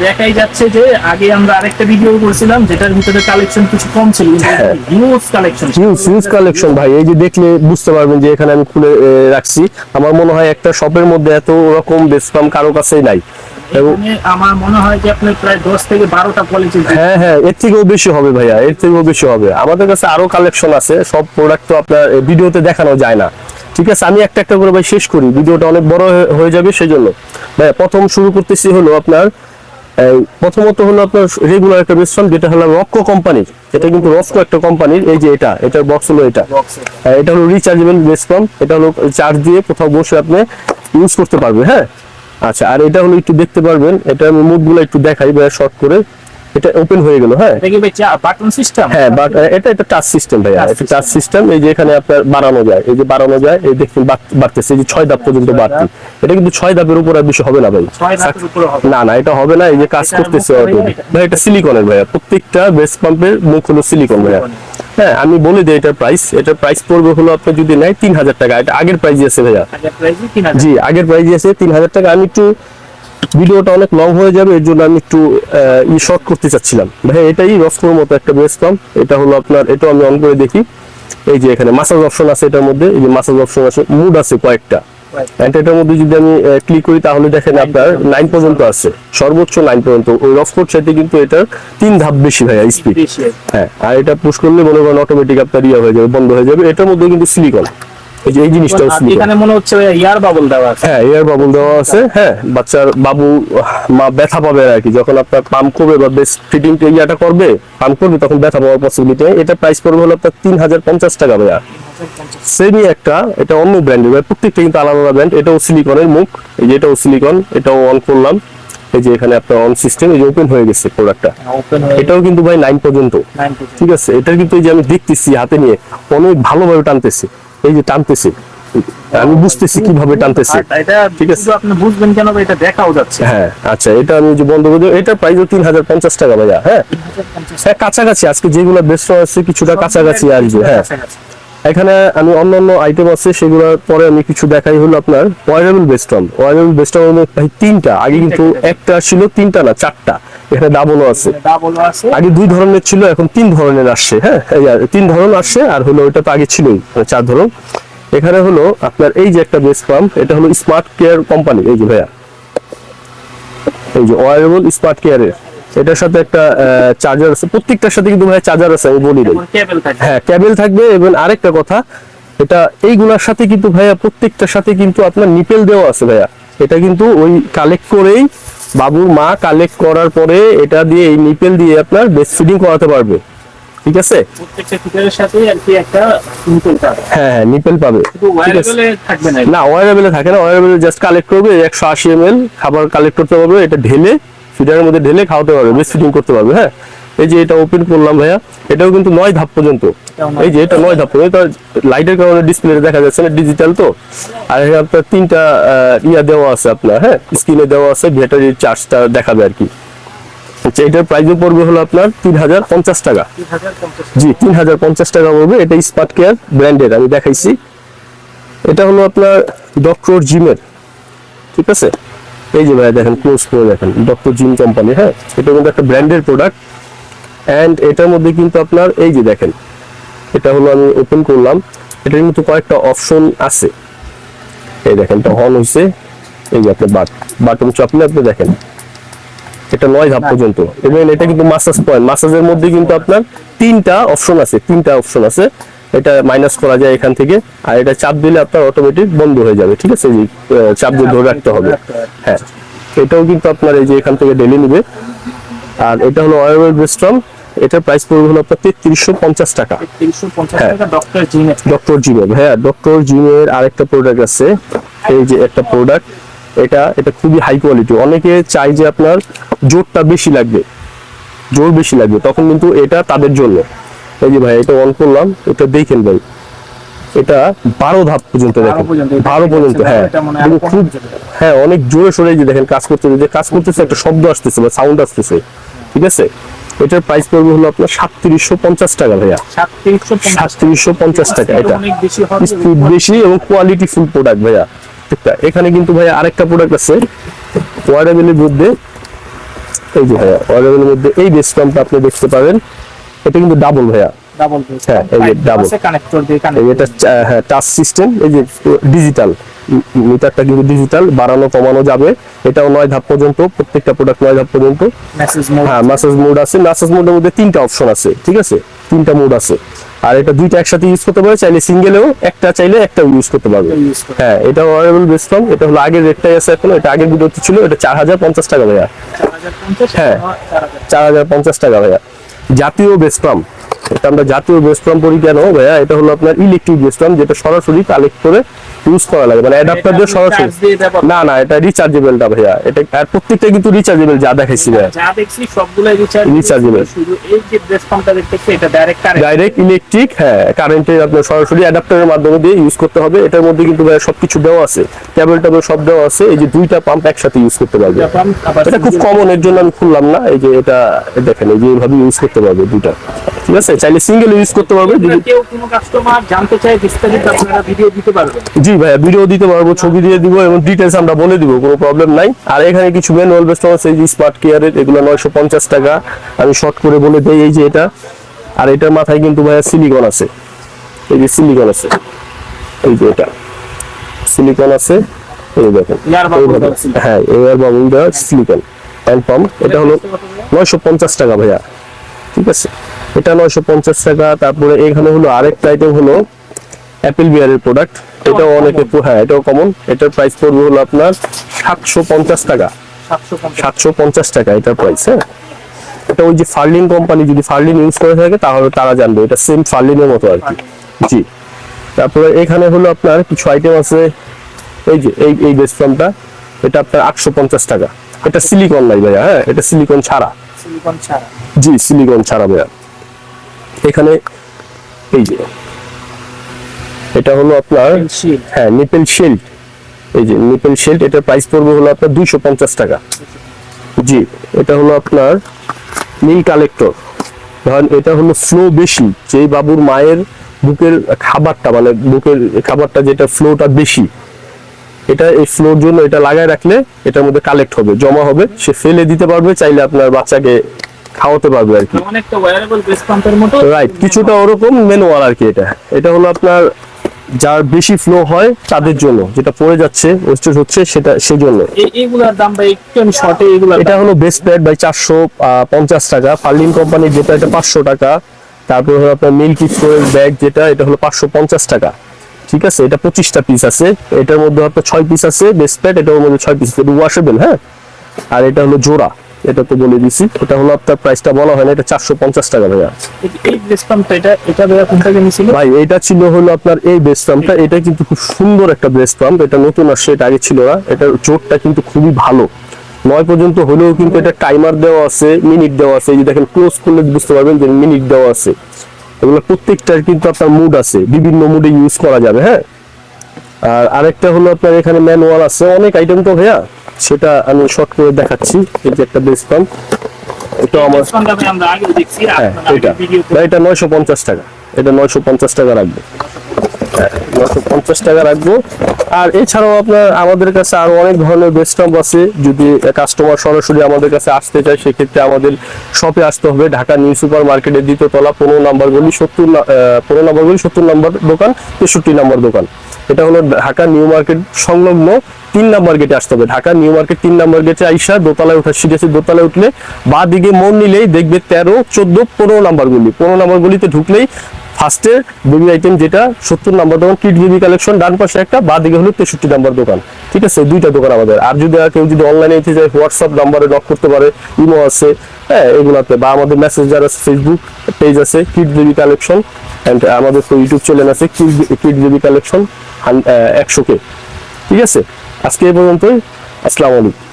দেখাই যাচ্ছে যে আগে আমরা আরেকটা ভিডিও করেছিলাম যেটার ভিতরে কালেকশন কিছু কম ছিল। Huge collection huge huge collection ভাই। এই যে দেখলে বুঝতে পারবেন যে এখানে আমি খুলে রাখছি। আমার মনে হয় একটা শপের মধ্যে এত রকম বেসপাম কারও কাছেই নাই। এবং আমার মনে হয় যে আপনার প্রায় দশ থেকে বারোটা কোয়ালিটি হ্যাঁ হ্যাঁ এর থেকেও বেশি হবে ভাইয়া এর থেকেও বেশি হবে। আমাদের কাছে আরও কালেকশন আছে সব প্রোডাক্ট তো আপনার ভিডিওতে দেখানো যায় না। ঠিক আছে আমি একটা একটা করে ভাই শেষ করি। ভিডিওটা অনেক বড় হয়ে- যাবে সেজন্য। ভাইয়া প্রথম শুরু করতেছি হলো আপনার প্রথমত হলো আপনার রেগুলার একটা মিশ্রণ যেটা হলো রক্কো কোম্পানির এটা কিন্তু রক্কো একটা কোম্পানির এই যে এটা এটার বক্স হলো এটা। এটা হলো রিচার্জেবল মিশ্রণ এটা হলো চার্জ দিয়ে কোথাও বসে আপনি ইউজ করতে পারবে হ্যাঁ? আচ্ছা আর এটা হলো একটু দেখতে পারবেন এটা আমি মুখগুলো একটু দেখাই বা শর্ট করে। এটা ওপেন হয়ে গেল হ্যাঁ? এটা কি ভাই বাটন সিস্টেম হ্যাঁ বাট এটা এটা টাচ সিস্টেম Touch এটা টাচ সিস্টেম এই যে এখানে আপনার বাড়ানো যায় এই যে বাড়ানো যায় এই দেখুন বাড়তেছে এই যে ছয় ধাপ পর্যন্ত বাড়তি। এটা কিন্তু ছয় ধাপের উপর আর বেশি হবে না ভাই। ছয় ধাপের উপরে হবে। না না এটা হবে না এই যে কাজ করতেছে ভাই এটা সিলিকনের ভাইয়া। প্রত্যেকটা বেস পাম্পের মুখ হলো সিলিকন ভাইয়া। হ্যাঁ আমি বলে দিই এটার প্রাইস এটার প্রাইস পড়বে হলো আপনি যদি নেয় তিন হাজার টাকা। এটা আগের প্রাইস আছে ভাইয়া। জি আগের প্রাইস আছে তিন হাজার টাকা। আমি একটু ভিডিওটা অনেক লং হয়ে যাবে এর জন্য আমি একটু ই শর্ট করতে চাচ্ছিলাম। ভাই এটাই রসকোর মতো একটা বেস পাম্প এটা হলো আপনার এটাও আমি অন করে দেখি। এই যে এখানে মাসাজ অপশন আছে এটার মধ্যে এই যে মাসাজ অপশন আছে মুড আছে কয়েকটা। এটার মধ্যে যদি আমি ক্লিক করি তাহলে দেখেন আপনার নাইন পর্যন্ত আছে। সর্বোচ্চ নাইন পর্যন্ত। ওই কিন্তু এটার তিন ধাপ বেশি ভাইয়া স্পিড হ্যাঁ আর এটা পুশ করলে মনে করেন অটোমেটিক আপনার ইয়ে হয়ে যাবে বন্ধ হয়ে যাবে। এটার মধ্যে কিন্তু সিলিকন এই যে এই জিনিসটাও এখানে মনে হচ্ছে ইয়ার বাবল দেওয়া আছে। হ্যাঁ এয়ার বাবল দেওয়া আছে হ্যাঁ বাচ্চার বাবু মা ব্যথা পাবে আর কি। যখন আপনার পাম্প করবে বা বেশ ফিটিং ইয়াটা করবে পাম্প করবে তখন ব্যথা পাওয়ার পসিবিলিটি এটা প্রাইস পড়বে হলো আপনার তিন হাজার পঞ্চাশ টাকা ভাইয়া। সেমি একটা এটা অন্য ব্র্যান্ডের ভাই প্রত্যেকটা কিন্তু আলাদা আলাদা ব্র্যান্ড এটাও সিলিকনের মুখ। এই যে এটাও সিলিকন এটাও অন করলাম। এই যে এখানে আপনার অন সিস্টেম এই যে ওপেন হয়ে গেছে প্রোডাক্টটা ওপেন এটাও কিন্তু ভাই নাইন পর্যন্ত। ঠিক আছে? এটা কিন্তু এই যে আমি দেখতেছি হাতে নিয়ে অনেক ভালোভাবে টানতেছে। এই যে টানতেছে আমি বুঝতেছি কীভাবে টানতেছে। এটা ঠিক আছে। আপনি বুঝবেন কেন ভাই, এটা দেখাও যাচ্ছে? হ্যাঁ আচ্ছা এটা আমি যে বন্ধ করে এটা প্রাইস তিন হাজার পঞ্চাশ টাকা ভাইয়া হ্যাঁ? হ্যাঁ কাছাকাছি আজকে যেগুলো বেস্ট আছে কিছুটা কাছাকাছি আসবে হ্যাঁ। এখানে আমি অন্যান্য আইটেম আছে সেগুলোর পরে আমি কিছু দেখাই হলো আপনার ওয়ারেবল বেস্টন ওয়ারেবল বেস্টন ভাই তিনটা আগে কিন্তু একটা ছিল তিনটা না চারটা। এখানে ডাবলও আছে। ডাবলও আছে। আগে দুই ধরনের ছিল এখন তিন ধরনের আসছে হ্যাঁ? তিন ধরন আসছে আর হলো ওটা তো আগে ছিলই মানে চার ধরন। এখানে হলো আপনার এই যে একটা বেস্ট পাম্প এটা হলো স্মার্ট কেয়ার কোম্পানি এই যে ভাইয়া। এই যে ওয়ারেবল স্মার্ট কেয়ারের এটার সাথে একটা চার্জার আছে। প্রত্যেকটার সাথে কিন্তু ভাই চার্জার আছে আমি বলি কেবল হ্যাঁ ক্যাবেল থাকবে এবং আরেকটা কথা এটা এইগুলার সাথে কিন্তু ভাইয়া প্রত্যেকটার সাথে কিন্তু আপনার নিপেল দেওয়া আছে ভাইয়া। এটা কিন্তু ওই কালেক্ট করেই বাবুর মা কালেক্ট করার পরে এটা দিয়ে এই নিপেল দিয়ে আপনার বেস্ট ফিডিং করাতে পারবে। ঠিক আছে? প্রত্যেকটা ফিচারের সাথে আর কি একটা ইনপুট থাকে হ্যাঁ হ্যাঁ নিপেল পাবে। না। না ওয়ারেবেলে থাকে না ওয়ারেবেলে জাস্ট কালেক্ট করবে একশো আশি এম এল খাবার কালেক্ট করতে পারবে এটা ঢেলে ফিডারের মধ্যে ঢেলে খাওয়াতে পারবে বেস্ট ফিডিং করতে পারবে হ্যাঁ? এই যে এটা ওপেন করলাম ভাইয়া, এটাও কিন্তু নয় ধাপ পর্যন্ত। এই যে এটা নয় ধাপ পর্যন্ত লাইটের কারণে ডিসপ্লে দেখা যাচ্ছে না ডিজিটাল তো। আর এখানে আপনার তিনটা ইয়া দেওয়া আছে আপনার হ্যাঁ? স্ক্রিনে দেওয়া আছে ব্যাটারির চার্জটা দেখাবে আর কি। আচ্ছা এটার প্রাইসও পড়বে হলো আপনার তিন হাজার পঞ্চাশ টাকা। জি তিন হাজার পঞ্চাশ টাকা পড়বে, এটা স্মার্ট কেয়ার ব্র্যান্ডের আমি দেখাইছি। এটা হলো আপনার ডক্টর জিমের ঠিক আছে? এই যে ভাই দেখেন ক্লোজ করে দেখেন ডক্টর জিম কোম্পানি হ্যাঁ? এটা কিন্তু একটা ব্র্যান্ডের প্রোডাক্ট অ্যান্ড এটার মধ্যে কিন্তু আপনার এই যে দেখেন, এটা হলো আমি ওপেন করলাম, এটার কিন্তু কয়েকটা অপশন আছে। এই দেখেন, এটা অন হয়েছে এই যে আপনি বাটন চাপলে আপনি দেখেন, এটা নয় ধাপ পর্যন্ত। এবং এটা কিন্তু মাসাজ পয়েন্ট মাসাজের মধ্যে কিন্তু আপনার তিনটা অপশন আছে, তিনটা অপশন আছে। এটা মাইনাস করা যায় এখান থেকে আর এটা চাপ দিলে আপনার অটোমেটিক বন্ধ হয়ে যাবে ঠিক আছে? চাপ দিয়ে ধরে রাখতে হবে। হ্যাঁ। এটাও কিন্তু আপনার এই যে এখান থেকে ডেলি নিবে। আর এটা হলো অয়েল বেস্ট্রম এটার প্রাইস পড়বে হলো আপনার তেত্রিশশো পঞ্চাশ টাকা। 350 হ্যাঁ। টাকা ডক্টর জিমের হ্যাঁ ডক্টর জিমের আরেকটা প্রোডাক্ট আছে। এই যে একটা প্রোডাক্ট এটা এটা খুবই হাই কোয়ালিটি অনেকে চাই যে আপনার জোরটা বেশি লাগবে। জোর বেশি লাগবে। তখন কিন্তু এটা তাদের জন্য। এই যে ভাই এটা অন করলাম এটা দেখেন ভাই। এটা বারো ধাপ পর্যন্ত দেখেন। বারো পর্যন্ত হ্যাঁ। খুব। হ্যাঁ অনেক জোরে সরে যে দেখেন কাজ করতেছে যে কাজ করতেছে একটা শব্দ আসতেছে বা সাউন্ড আসতেছে। ঠিক আছে? এটার প্রাইস পড়বে হলো আপনার সাতত্রিশশো পঞ্চাশ টাকা ভাইয়া। সাতত্রিশশো পঞ্চাশ টাকা। এটা স্পিড বেশি এবং কোয়ালিটি ফুল প্রোডাক্ট ভাইয়া। ঠিক আছে? এখানে কিন্তু ভাইয়া আরেকটা প্রোডাক্ট আছে ওয়ারেবেলের মধ্যে। এই যে ভাইয়া অয়েলের মধ্যে এই বেস পাম্পটা আপনি দেখতে পাবেন এটা কিন্তু ডাবল ভাইয়া। ডাবল হ্যাঁ, এই যে double। কানেক্টর দিয়ে কানেক্ট এটা হ্যাঁ টাচ সিস্টেম এই যে ডিজিটাল মিটারটা কিন্তু ডিজিটাল বাড়ানো কমানো যাবে। এটাও নয় ধাপ পর্যন্ত প্রত্যেকটা প্রোডাক্ট নয় ধাপ পর্যন্ত। হ্যাঁ ম্যাসেজ মোড আছে। ম্যাসেজ মোডের মধ্যে তিনটা অপশন আছে ঠিক আছে? তিনটা মোড আছে। আর এটা দুইটা একসাথে ইউজ করতে পারবে চাইলে সিঙ্গেলেও একটা চাইলে একটা ইউজ করতে পারবে। হ্যাঁ এটা হলো আগের রেটটাই আছে এখন। এটা আগের ভিডিওতে ছিল এটা চার হাজার পঞ্চাশ টাকা ভাইয়া। 4050 হ্যাঁ। চার হাজার পঞ্চাশ টাকা ভাইয়া। জাতীয় বেসফ্রাম এটা আমরা জাতীয় বেসফ্রাম করি কেন ভাইয়া। এটা হলো আপনার ইলেকট্রিক বেসফ্রাম যেটা সরাসরি কালেক্ট করে ইউজ করা লাগে। মানে অ্যাডাপ্টার দিয়ে সরাসরি না না এটা রিচার্জেবলটা ভাইয়া। এটা আর প্রত্যেকটা কিন্তু রিচার্জেবল যা দেখাইছি ভাইয়া। যা দেখছি সবগুলাই রিচার্জ Rechargeable। শুধু এই যে বেস পাম্পটা দেখতেছি এটা ডাইরেক্ট কারেন্ট ডাইরেক্ট ইলেকট্রিক হ্যাঁ কারেন্টের আপনার সরাসরি অ্যাডাপ্টারের মাধ্যমে দিয়ে ইউজ করতে হবে। এটার মধ্যে কিন্তু ভাইয়া সবকিছু দেওয়া আছে। কেবল টেবল সব দেওয়া আছে। এই যে দুইটা পাম্প একসাথে ইউজ করতে পারবে। এটা খুব কমন এর জন্য আমি খুললাম না। এই যে এটা দেখেন এই যে এইভাবে ইউজ করতে পারবে দুইটা। ঠিক আছে? চাইলে সিঙ্গেল ইউজ করতে পারবে। যদি কেউ কোনো কাস্টমার জানতে চায় বিস্তারিত আপনারা ভিডিও দিতে পারবেন। জি ভাইয়া ভিডিও দিতে পারব ছবি দিয়ে দিব এবং ডিটেলস আমরা বলে দিব কোনো প্রবলেম নাই। আর এখানে কিছু ম্যানুয়াল বেস্ট আছে এই যে স্মার্ট কেয়ারের এগুলো নয়শো পঞ্চাশ টাকা। আমি শর্ট করে বলে দেই এই যে এটা। আর এটার মাথায় কিন্তু ভাইয়া সিলিকন আছে। এই যে সিলিকন আছে। এই যে এটা। সিলিকন আছে। এই দেখেন। হ্যাঁ এয়ার বাবুল দেওয়া সিলিকন হ্যান্ড পাম্প এটা হলো নয়শো পঞ্চাশ টাকা ভাইয়া। ঠিক আছে? এটা নয়শো পঞ্চাশ টাকা তারপরে এখানে হলো আরেকটা আইটেম হলো অ্যাপেল বিয়ারের প্রোডাক্ট এটাও অনেকে হ্যাঁ এটাও কমন এটার প্রাইস পড়বে হলো আপনার সাতশো পঞ্চাশ টাকা। সাতশো পঞ্চাশ। টাকা এটার প্রাইস হ্যাঁ। এটা ওই যে ফার্লিন কোম্পানি যদি ফার্লিন ইউজ করে থাকে তাহলে তারা জানবে এটা সেম ফার্লিনের মতো আর কি। জি। তারপরে এখানে হলো আপনার কিছু আইটেম আছে এই যে এই এই বেসফ্রমটা এটা আপনার আটশো পঞ্চাশ টাকা। এটা সিলিকন নাই ভাইয়া হ্যাঁ এটা সিলিকন ছাড়া। সিলিকন ছাড়া। জি সিলিকন ছাড়া ভাইয়া। এখানে এই যে এটা হলো আপনার হ্যাঁ নিপেল শেল্ড এই যে নিপেল শেল্ড এটার প্রাইস পড়বে হলো আপনার দুইশো পঞ্চাশ টাকা। জি এটা হলো আপনার মিল কালেক্টর ধরেন এটা হলো ফ্লো বেশি যে বাবুর মায়ের বুকের খাবারটা মানে বুকের খাবারটা যেটা ফ্লোটা বেশি এটা এই ফ্লোর জন্য এটা লাগায় রাখলে এটার মধ্যে কালেক্ট হবে জমা হবে সে ফেলে দিতে পারবে চাইলে আপনার বাচ্চাকে খাওয়াতে পারবে আর কি। অনেকটা ওয়্যারেবল বেস পাম্পের মতো। রাইট কিছুটা ওরকম ম্যানুয়াল আর কি এটা। এটা হলো আপনার যার বেশি ফ্লো হয় তাদের জন্য যেটা পড়ে যাচ্ছে ওয়েস্টেজ হচ্ছে সেটা সেজন্য। এই এইগুলার দাম বা একটু আমি শর্টে এগুলার এটা হলো বেস্ট প্যাড বাই চারশো পঞ্চাশ টাকা। ফার্লিন কোম্পানির যেটা এটা পাঁচশো টাকা। তারপর হলো আপনার মিল্কি স্টোরেজ ব্যাগ যেটা এটা হলো পাঁচশো পঞ্চাশ টাকা। ঠিক আছে? এটা পঁচিশটা পিস আছে। এটার মধ্যে আপনার ছয় পিস আছে বেস্ট প্যাড এটার মধ্যে ছয় পিস এটা ওয়াশেবল হ্যাঁ? আর এটা হলো জোড়া। এটা তো বলে দিছি। এটা হলো আপনার প্রাইসটা বলা হয় না এটা চারশো পঞ্চাশ টাকা ভাইয়া। এই বেস পাম্পটা এটা এটা ভাইয়া কোন থেকে নিছিল ভাই এটা ছিল হলো আপনার এই বেস পাম্পটা এটা কিন্তু খুব সুন্দর একটা বেস পাম্প এটা নতুন আসছে এটা আগে ছিল না। এটার জোরটা কিন্তু খুবই ভালো। নয় পর্যন্ত হলেও কিন্তু এটা টাইমার দেওয়া আছে মিনিট দেওয়া আছে। এই যে দেখেন ক্লোজ করলে বুঝতে পারবেন যে মিনিট দেওয়া আছে। এগুলো প্রত্যেকটার কিন্তু আপনার মুড আছে বিভিন্ন মুডে ইউজ করা যাবে হ্যাঁ? আর আরেকটা হলো আপনার এখানে ম্যানুয়াল আছে অনেক আইটেম তো ভাইয়া। সেটা আমি শর্ট করে দেখাচ্ছি। এই যে একটা বেস পাম্প এটা আমার বেস হ্যাঁ আপনারা এটা। ভিডিওতে না, এটা নয়শো পঞ্চাশ টাকা। এটা নয়শো পঞ্চাশ টাকা রাখব। নয়শো পঞ্চাশ টাকা রাখব। আর এছাড়াও আপনার আমাদের কাছে আরও অনেক ধরনের বেস্টম্প আছে। যদি কাস্টমার সরাসরি আমাদের কাছে আসতে চায় সেক্ষেত্রে আমাদের শপে আসতে হবে। ঢাকা নিউ সুপার মার্কেটের দ্বিতীয় তলা পনেরো নাম্বার গলি সত্তর পনেরো নাম্বার গলি সত্তর নাম্বার দোকান তেষট্টি নাম্বার দোকান। এটা হলো ঢাকা নিউ মার্কেট সংলগ্ন তিন নাম্বার গেটে আসতে হবে। ঢাকা নিউ মার্কেট তিন নাম্বার গেটে আইসা দোতলায় ওঠা শিখেছে দোতলায় উঠলে বা দিকে মন নিলেই দেখবে তেরো, চোদ্দ, পনেরো নাম্বার পনেরো নাম্বার ঢুকলেই ফার্স্টে বেবি আইটেম যেটা, সত্তর নাম্বার দোকান কিড বেবি কালেকশন ডান পাশে একটা বা দিকে হলো তেষট্টি নাম্বার দোকান। ঠিক আছে? দুইটা দোকান আমাদের। আর যদি কেউ যদি অনলাইনে এসে যায় হোয়াটসঅ্যাপ নাম্বারে নক করতে পারে ইমো আছে হ্যাঁ এগুলাতে। বা আমাদের মেসেঞ্জার আছে ফেসবুক পেজ আছে কিড বেবি কালেকশন অ্যান্ড আমাদের ইউটিউব চ্যানেল আছে কিড বেবি কালেকশন একশো কে ঠিক আছে? আজকে এই পর্যন্তই। আসসালামু আলাইকুম।